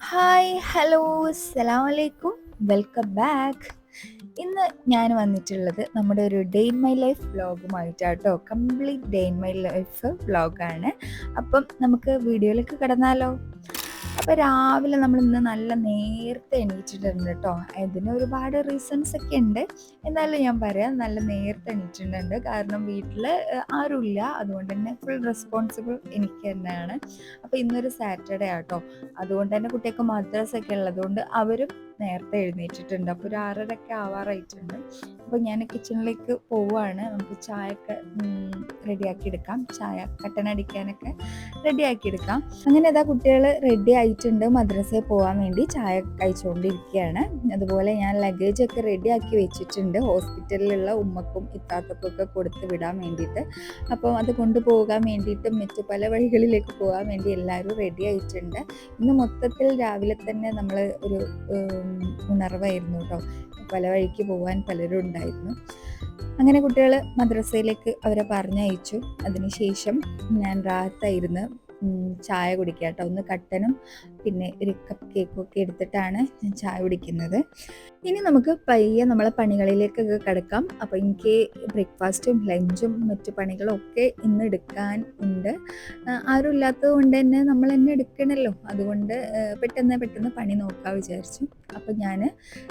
Hi hello അസ്സലാമു അലൈക്കും welcome back ഇന്ന് ഞാൻ വന്നിട്ടുള്ളത് നമ്മുടെ ഒരു day in my life വ്ളോഗുമായിട്ടാട്ടോ complete day in my life വ്ളോഗാണ് അപ്പം നമുക്ക് വീഡിയോയിലേക്ക് കിടന്നാലോ? അപ്പോൾ രാവിലെ നമ്മൾ ഇന്ന് നല്ല നേരത്തെ എണീറ്റിട്ടുണ്ട് കേട്ടോ. ഇതിന് ഒരുപാട് റീസൺസ് ഒക്കെ ഉണ്ട്. എന്നാലും ഞാൻ പറയാം നല്ല നേരത്തെ എണീറ്റിട്ടുണ്ട്. കാരണം വീട്ടിൽ ആരുമില്ല. അതുകൊണ്ട് തന്നെ ഫുൾ റെസ്പോൺസിബിൾ എനിക്ക് തന്നെയാണ്. അപ്പോൾ ഇന്നൊരു സാറ്റർഡേ ആട്ടോ അതുകൊണ്ട് തന്നെ കുട്ടികൾക്ക് മദ്രസ ഒക്കെ ഉള്ളതുകൊണ്ട് അവരും നേരത്തെ എഴുന്നേറ്റിട്ടുണ്ട്. അപ്പോൾ ഒരു ആറരയൊക്കെ ആവാറായിട്ടുണ്ട്. അപ്പോൾ ഞാൻ കിച്ചണിലേക്ക് പോവുകയാണ്. നമുക്ക് ചായയൊക്കെ റെഡിയാക്കി എടുക്കാം. ചായ കട്ടനടിക്കാനൊക്കെ റെഡിയാക്കി എടുക്കാം. അങ്ങനെ അതാ കുട്ടികൾ റെഡി ആയിട്ടുണ്ട്. മദ്രസയിൽ പോകാൻ വേണ്ടി ചായ കഴിച്ചുകൊണ്ടിരിക്കുകയാണ് അതുപോലെ ഞാൻ ലഗേജ് ഒക്കെ റെഡിയാക്കി വെച്ചിട്ടുണ്ട്. ഹോസ്പിറ്റലിലുള്ള ഉമ്മക്കും ഇത്താത്തക്കൊക്കെ കൊടുത്ത് വിടാൻ വേണ്ടിയിട്ട്. അപ്പം അത് കൊണ്ടുപോകാൻ വേണ്ടിയിട്ടും മറ്റു പല വഴികളിലേക്ക് പോകാൻ വേണ്ടി എല്ലാവരും റെഡി ആയിട്ടുണ്ട്. ഇന്ന് മൊത്തത്തിൽ രാവിലെ തന്നെ നമ്മൾ ഒരു ഉണർവായിരുന്നു കേട്ടോ പല വഴിക്ക് പോകാൻ പലരും ഉണ്ടായിരുന്നു. അങ്ങനെ കുട്ടികൾ മദ്രസയിലേക്ക് അവരെ പറഞ്ഞയച്ചു. അതിനുശേഷം ഞാൻ റാത്തായിരുന്നു. ചായ കുടിക്കുക കേട്ടോ. ഒന്ന് കട്ടനും പിന്നെ ഒരു കപ്പ് കേക്കും ഒക്കെ എടുത്തിട്ടാണ് ഞാൻ ചായ കുടിക്കുന്നത്. ഇനി നമുക്ക് പയ്യെ നമ്മളെ പണികളിലേക്കൊക്കെ കിടക്കാം. അപ്പോൾ എനിക്ക് ബ്രേക്ക്ഫാസ്റ്റും ലഞ്ചും മറ്റു പണികളും ഒക്കെ ഇന്ന് എടുക്കാൻ ഉണ്ട്. ആരും ഇല്ലാത്തത് കൊണ്ട് തന്നെ നമ്മൾ തന്നെ എടുക്കണല്ലോ. അതുകൊണ്ട് പെട്ടെന്ന് പെട്ടെന്ന് പണി നോക്കാൻ വിചാരിച്ചു. അപ്പം ഞാൻ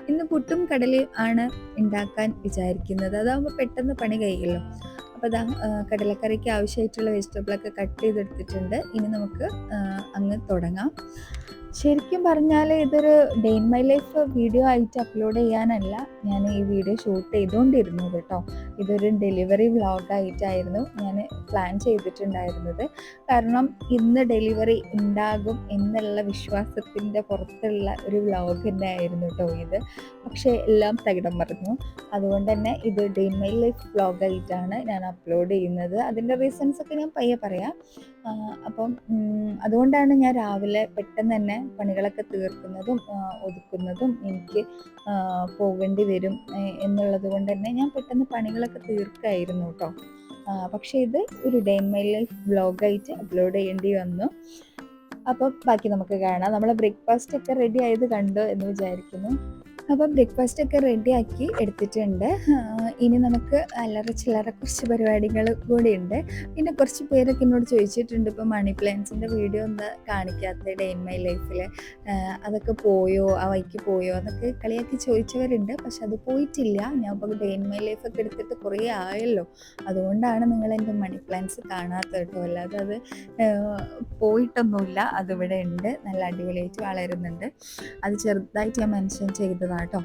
ഇന്ന് പുട്ടും കടലയും ആണ് ഉണ്ടാക്കാൻ വിചാരിക്കുന്നത്. അതാകുമ്പോൾ പെട്ടെന്ന് പണി കഴിയുമല്ലോ അപ്പോൾ ഇതാ കടലക്കറിക്ക് ആവശ്യമായിട്ടുള്ള വെജിറ്റബിളൊക്കെ കട്ട് ചെയ്തെടുത്തിട്ടുണ്ട്. ഇനി നമുക്ക് അങ്ങ് തുടങ്ങാം. ശരിക്കും പറഞ്ഞാൽ ഇതൊരു day in my life video ആയിട്ട് അപ്ലോഡ് ചെയ്യാനല്ല ഞാൻ ഈ വീഡിയോ ഷൂട്ട് ചെയ്തുകൊണ്ടിരുന്നത് കേട്ടോ. ഇതൊരു ഡെലിവറി വ്ളോഗായിട്ടായിരുന്നു ഞാൻ പ്ലാൻ ചെയ്തിട്ടുണ്ടായിരുന്നത്. കാരണം ഇന്ന് ഡെലിവറി ഉണ്ടാകും എന്നുള്ള വിശ്വാസത്തിന്റെ പുറത്തുള്ള ഒരു വ്ളോഗ് തന്നെ ആയിരുന്നു കേട്ടോ ഇത്. പക്ഷേ എല്ലാം തകിടം മറിഞ്ഞു. അതുകൊണ്ട് തന്നെ ഇത് ഡേ ഇൻ മൈ ലൈഫ് വ്ളോഗായിട്ടാണ് ഞാൻ അപ്ലോഡ് ചെയ്യുന്നത്. അതിന്റെ റീസൺസ് ഒക്കെ ഞാൻ പയ്യെ പറയാം. അപ്പം അതുകൊണ്ടാണ് ഞാൻ രാവിലെ പെട്ടെന്ന് തന്നെ പണികളൊക്കെ തീർക്കുന്നതും ഒതുക്കുന്നതും എനിക്ക് പോകേണ്ടി വരും എന്നുള്ളത് കൊണ്ട് തന്നെ ഞാൻ പെട്ടെന്ന് പണികളൊക്കെ തീർക്കായിരുന്നു കേട്ടോ പക്ഷേ ഇത് ഒരു ഡേ മൈ ലൈഫ് ബ്ലോഗായിട്ട് അപ്ലോഡ് ചെയ്യേണ്ടി വന്നു. അപ്പം ബാക്കി നമുക്ക് കാണാം. നമ്മളെ ബ്രേക്ക്ഫാസ്റ്റ് ഒക്കെ റെഡി ആയത് കണ്ടു എന്ന് വിചാരിക്കുന്നു. അപ്പം ബ്രേക്ക്ഫാസ്റ്റ് ഒക്കെ റെഡിയാക്കി എടുത്തിട്ടുണ്ട്. ഇനി നമുക്ക് അല്ലറ ചില്ലറ കുറച്ച് പരിപാടികൾ കൂടി ഉണ്ട് പിന്നെ കുറച്ച് പേരൊക്കെ എന്നോട് ചോദിച്ചിട്ടുണ്ട് ഇപ്പോൾ മണി പ്ലാന്റ്സിന്റെ വീഡിയോ ഒന്ന് കാണിക്കാത്ത ഡേ ഇൻ മൈ ലൈഫിൽ അതൊക്കെ പോയോ? ആ വൈക്ക് പോയോ? എന്നൊക്കെ കളിയാക്കി ചോദിച്ചവരുണ്ട്. പക്ഷെ അത് പോയിട്ടില്ല. ഞാൻ ഇപ്പോൾ ഡേ ഇൻ മൈ ലൈഫൊക്കെ എടുത്തിട്ട് കുറേ ആയല്ലോ. അതുകൊണ്ടാണ് നിങ്ങൾ എന്റെ മണി പ്ലാന്റ്സ് കാണാത്തത് കേട്ടോ. അല്ലാതെ അത് പോയിട്ടൊന്നുമില്ല. അതിവിടെ ഉണ്ട്. നല്ല അടിപൊളിയായിട്ട് വളരുന്നുണ്ട്. അത് ചെറുതായിട്ട് ഞാൻ മെൻഷൻ ചെയ്തതാണ്. കേട്ടോ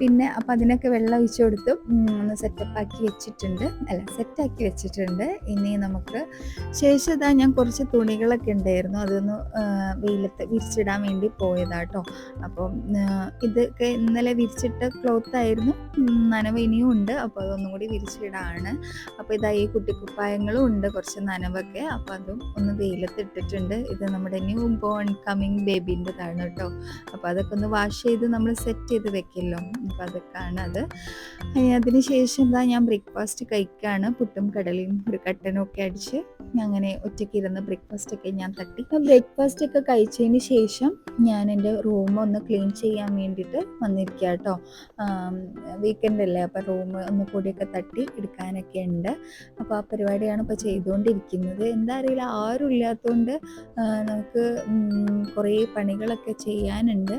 പിന്നെ അപ്പം അതിനൊക്കെ വെള്ളം ഒഴിച്ചു കൊടുത്ത് ഒന്ന് സെറ്റപ്പ് ആക്കി വെച്ചിട്ടുണ്ട്. അല്ല സെറ്റാക്കി വെച്ചിട്ടുണ്ട്. ഇനി നമുക്ക് ശേഷം ഇതാ ഞാൻ കുറച്ച് തുണികളൊക്കെ ഉണ്ടായിരുന്നു. അതൊന്ന് വെയിലത്ത് വിരിച്ചിടാൻ വേണ്ടി പോയതാട്ടോ അപ്പം ഇതൊക്കെ ഇന്നലെ വിരിച്ചിട്ട ക്ലോത്ത് ആയിരുന്നു. നനവ് ഇനിയും ഉണ്ട്. അപ്പോൾ അതൊന്നും കൂടി വിരിച്ചിടാണ്. അപ്പോൾ ഇതാ ഈ കുട്ടിക്കുപ്പായങ്ങളും ഉണ്ട് കുറച്ച് നനവൊക്കെ. അപ്പോൾ അതും ഒന്ന് വെയിലത്ത് ഇട്ടിട്ടുണ്ട്. ഇത് നമ്മുടെ ന്യൂ ബോൺ കമ്മിങ് ബേബിന്റെതാണ് കേട്ടോ അപ്പോൾ അതൊക്കെ ഒന്ന് വാഷ് ചെയ്ത് നമ്മൾ സെറ്റ് ചെയ്ത് വെക്കല്ലോ. അപ്പോൾ അതൊക്കെയാണ് അത്. അതിന് ശേഷം എന്താ ഞാൻ ബ്രേക്ക്ഫാസ്റ്റ് കഴിക്കുകയാണ് പുട്ടും കടലയും ഒരു കട്ടനും ഒക്കെ അടിച്ച് അങ്ങനെ ഒറ്റയ്ക്ക് ഇരുന്ന് ബ്രേക്ക്ഫാസ്റ്റ് ഒക്കെ ഞാൻ തട്ടി. ബ്രേക്ക്ഫാസ്റ്റ് ഒക്കെ കഴിച്ചതിന് ശേഷം ഞാൻ എന്റെ റൂം ഒന്ന് ക്ലീൻ ചെയ്യാൻ വേണ്ടിയിട്ട് വന്നിരിക്കുക കേട്ടോ വീക്കെൻഡ് അല്ലേ അപ്പോൾ റൂം ഒന്ന് കൂടിയൊക്കെ തട്ടി എടുക്കാനൊക്കെ ഉണ്ട്. അപ്പോൾ ആ പരിപാടിയാണ് ഇപ്പോൾ ചെയ്തുകൊണ്ടിരിക്കുന്നത്. എന്താ അറിയില്ല ആരും ഇല്ലാത്തതുകൊണ്ട് നമുക്ക് കുറേ പണികളൊക്കെ ചെയ്യാനുണ്ട്.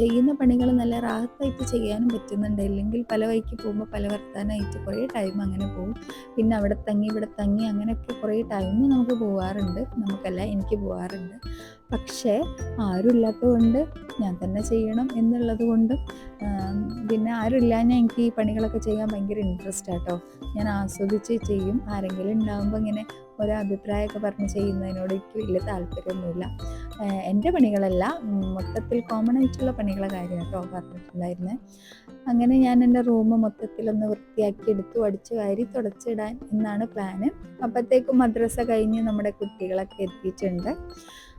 ചെയ്യുന്ന പണികൾ നല്ല റാഹത്തായിട്ട് ചെയ്യാനും പറ്റുന്നുണ്ട്. ഇല്ലെങ്കിൽ പല വഴിക്ക് പോകുമ്പോൾ പല വർത്താനായിട്ട് കുറേ ടൈം അങ്ങനെ പോകും. പിന്നെ അവിടെ തങ്ങി ഇവിടെ തങ്ങി അങ്ങനെയൊക്കെ കുറേ ടൈം നമുക്ക് പോകാറുണ്ട് നമുക്കല്ല എനിക്ക് പോകാറുണ്ട് പക്ഷേ ആരും ഇല്ലാത്തതുകൊണ്ട് ഞാൻ തന്നെ ചെയ്യണം എന്നുള്ളത് കൊണ്ടും പിന്നെ ഞാൻ എനിക്ക് ഈ പണികളൊക്കെ ചെയ്യാൻ ഭയങ്കര ഇൻട്രസ്റ്റ് ആട്ടോ. ഞാൻ ആസ്വദിച്ച് ചെയ്യും. ആരെങ്കിലും ഉണ്ടാകുമ്പോൾ ഇങ്ങനെ ഓരോ അഭിപ്രായമൊക്കെ പറഞ്ഞ് ചെയ്യുന്നതിനോട് എനിക്ക് വലിയ താല്പര്യമൊന്നുമില്ല. എന്റെ പണികളല്ല മൊത്തത്തിൽ കോമൺ ആയിട്ടുള്ള പണികളെ കാര്യം കേട്ടോ പറഞ്ഞിട്ടുണ്ടായിരുന്നത് അങ്ങനെ ഞാൻ എന്റെ റൂം മൊത്തത്തിലൊന്ന് വൃത്തിയാക്കി എടുത്തു അടിച്ചു വാരി തുടച്ചിടാൻ എന്നാണ് പ്ലാന് അപ്പോഴത്തേക്കും മദ്രസ കഴിഞ്ഞ് നമ്മുടെ കുട്ടികളൊക്കെ എത്തിയിട്ടുണ്ട്.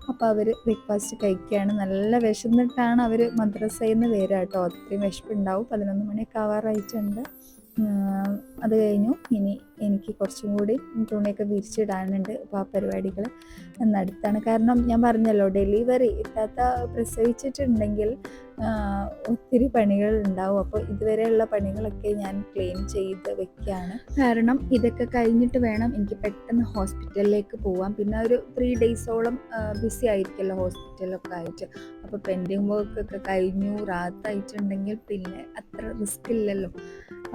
അപ്പോൾ അവർ ബ്രേക്ക്ഫാസ്റ്റ് കഴിക്കുകയാണ്. നല്ല വിശന്നിട്ടാണ് അവർ മദ്രസയിൽ നിന്ന് വരിക കേട്ടോ അത്രയും വിശപ്പുണ്ടാവും. പതിനൊന്ന് മണിയൊക്കെ ആവാറായിട്ടുണ്ട്. അത് കഴിഞ്ഞു. ഇനി എനിക്ക് കുറച്ചും കൂടി തുണിയൊക്കെ വിരിച്ചിടാനുണ്ട് അപ്പോൾ ആ പരിപാടികൾ നടത്താണ് കാരണം ഞാൻ പറഞ്ഞല്ലോ ഡെലിവറി ഇത്താത്ത പ്രസവിച്ചിട്ടുണ്ടെങ്കിൽ ഒത്തിരി പണികൾ ഉണ്ടാവും. അപ്പോൾ ഇതുവരെയുള്ള പണികളൊക്കെ ഞാൻ ക്ലീൻ ചെയ്ത് വെക്കുകയാണ് കാരണം ഇതൊക്കെ കഴിഞ്ഞിട്ട് വേണം എനിക്ക് പെട്ടെന്ന് ഹോസ്പിറ്റലിലേക്ക് പോകാൻ പിന്നെ ഒരു ത്രീ ഡേയ്സോളം ബിസി ആയിരിക്കുമല്ലോ ഹോസ്പിറ്റലൊക്കെ ആയിട്ട്. അപ്പോൾ പെൻഡിങ് വർക്ക് ഒക്കെ കഴിഞ്ഞു റാത്തായിട്ടുണ്ടെങ്കിൽ പിന്നെ അത്ര റിസ്ക് ഇല്ലല്ലോ.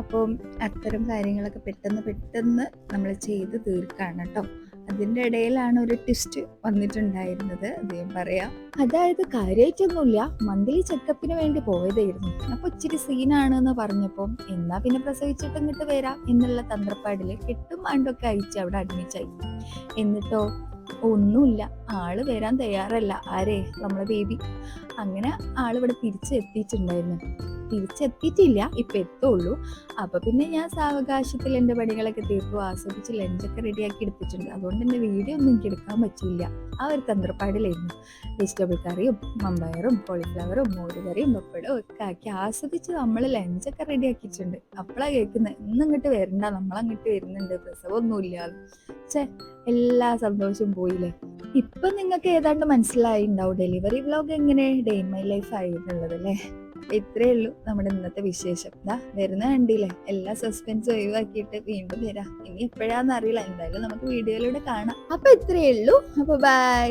അപ്പം അത്തരം കാര്യങ്ങളൊക്കെ പെട്ടെന്ന് പെട്ടെന്ന് നമ്മൾ ചെയ്ത് തീർക്കാണ് കേട്ടോ അതിന്റെ ഇടയിലാണ് ഒരു ട്വിസ്റ്റ് വന്നിട്ടുണ്ടായിരുന്നത്. അദ്ദേഹം പറയാം അതായത് കാര്യമായിട്ടൊന്നുമില്ല. മന്ത്ലി ചെക്കപ്പിന് വേണ്ടി പോയതായിരുന്നു. അപ്പോൾ ഇച്ചിരി സീനാണെന്ന് പറഞ്ഞപ്പോൾ എന്നാ പിന്നെ പ്രസവിച്ചിട്ട് ഇങ്ങോട്ട് വരാം എന്നുള്ള തന്ത്രപ്പാടിൽ കെട്ടും ആണ്ടൊക്കെ അയച്ച് അവിടെ അഡ്മിറ്റായി എന്നിട്ടോ ഒന്നുമില്ല. ആൾ വരാൻ തയ്യാറല്ല. ആരേ? നമ്മളെ ബേബി അങ്ങനെ ആളിവിടെ തിരിച്ചെത്തിയിട്ടുണ്ടായിരുന്നു തിരിച്ചെത്തിയിട്ടില്ല. ഇപ്പൊ എത്തുള്ളൂ. അപ്പൊ പിന്നെ ഞാൻ സാവകാശത്തിൽ എന്റെ പണികളൊക്കെ തീർത്തു ആസ്വദിച്ച് ലഞ്ചൊക്കെ റെഡിയാക്കി എടുത്തിട്ടുണ്ട്. അതുകൊണ്ട് എന്റെ വീഡിയോ ഒന്നും എനിക്ക് എടുക്കാൻ പറ്റില്ല. ആ ഒരു തന്ത്രപ്പാടിലായിരുന്നു. വെജിറ്റബിൾ കറിയും മമ്പയറും കോളിഫ്ലവറും മോരുകറിയും പപ്പടവും ഒക്കെ ആക്കി ആസ്വദിച്ച് നമ്മൾ ലഞ്ചൊക്കെ റെഡിയാക്കിയിട്ടുണ്ട്. അപ്പോഴാണ് കേൾക്കുന്നത് ഇന്ന് അങ്ങോട്ട് വരണ്ട. നമ്മളങ്ങോട്ട് വരുന്നുണ്ട്. പ്രസവമൊന്നുമില്ല. ചേ എല്ലാ സന്തോഷവും പോയില്ലേ? ഇപ്പൊ നിങ്ങൾക്ക് ഏതാണ്ട് മനസ്സിലായിണ്ടാവും ഡെലിവറി വ്ലോഗ് എങ്ങനെ ഡേ ഇൻ മൈ ലൈഫ് ആയിട്ടുള്ളത് അല്ലേ? ഇത്രയേ ഉള്ളൂ നമ്മുടെ ഇന്നത്തെ വിശേഷം. ദാ വരുന്ന കണ്ടില്ലേ? എല്ലാ സസ്പെൻസ് ഒഴിവാക്കിയിട്ട് വീണ്ടും വരാം. ഇനി എപ്പോഴാന്ന് അറിയില്ല. എന്തായാലും നമുക്ക് വീഡിയോയിലൂടെ കാണാം. അപ്പൊ ഇത്രയേ ഉള്ളൂ. അപ്പൊ ബൈ